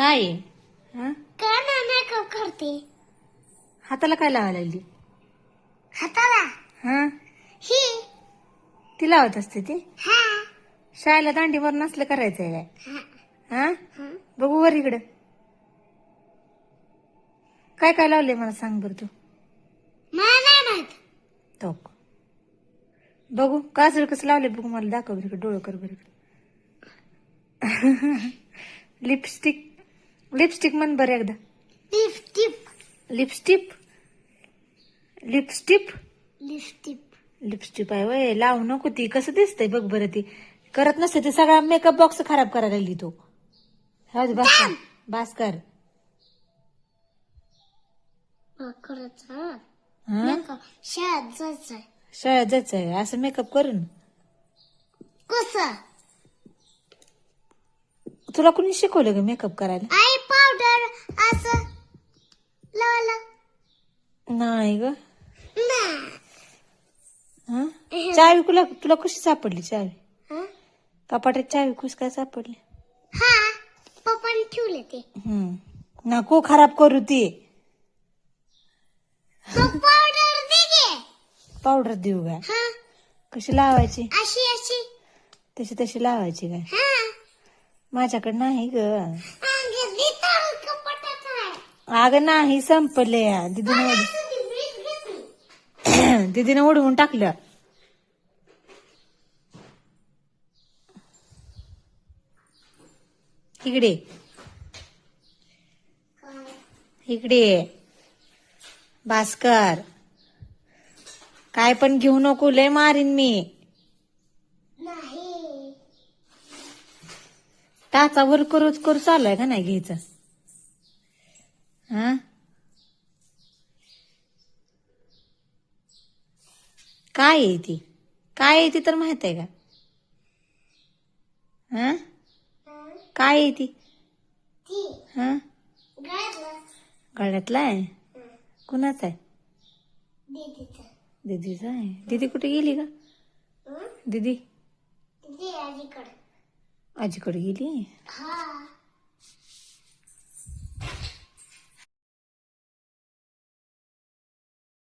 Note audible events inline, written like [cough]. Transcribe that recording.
काय? आहे? हा का ना मेकअप करते? हाताला काय लावायला लागली? हाताला? हा? ही? ती लावत असते ती? हा. शाळेला दांडीवर नसलं करायचंय काय? हा. हा? हा. बघू वर इकडं. काय काय लावलंय मला सांग बरं तू? मला नाही माहीत. बघू काजळ कसं लावले बघू मला दाखव बरं इकडं डोळं कर बरं इकडं. [laughs] लिपस्टिक लिपस्टिक म्हण बरं एकदा. लिपस्टिप लिपस्टिप लिपस्टिप लिपस्टिप लिपस्टिप आहे वय लावू नको ती. कसं दिसतंय बघ बरं ती. करत नसते ते सगळा मेकअप बॉक्स खराब करायला लागली तो. हा दे, बास कर. बास कर. करायचं हा? मेकअप शाळेत जायचंय शाळेत जायचंय असं मेकअप करून. कसं? तुला कोणी शिकवलं ग मेकअप करायला? आई असं. लावलं नाही ग. हा? [laughs] चावी तुला तुला कशी सापडली चावी? हा? कपाटात चावी कशी काय सापडली? हा पप्पाने ठेवले ते. हम्म नको खराब करू ती. तो पावडर दे गे पावडर देऊ काय हा. कशी लावायची? अशी अशी. तशी तशी लावायची काय? हा. माझ्याकडे नाही ग अंगे देतात कपाटात आहे अगं नाही संपले. दिदीनं [clears throat] दिदीनं उडवून टाकलं. इकडे. इकडे. भास्कर. काय पण घेऊ नको लय मारीन मी. नाही. टाचा वर करूच करू चालू आहे का नाही घ्यायचं? हा? काय आहे ती? काय आहे ती तर माहीत आहे का? हा? काय आहे ती? हा? गळ्यातला आहे? कुणाचा आहे? दीदीचं आहे. दीदी कुठे गेली का? हं? दीदी आजीकडे. आजीकडे गेली? हा.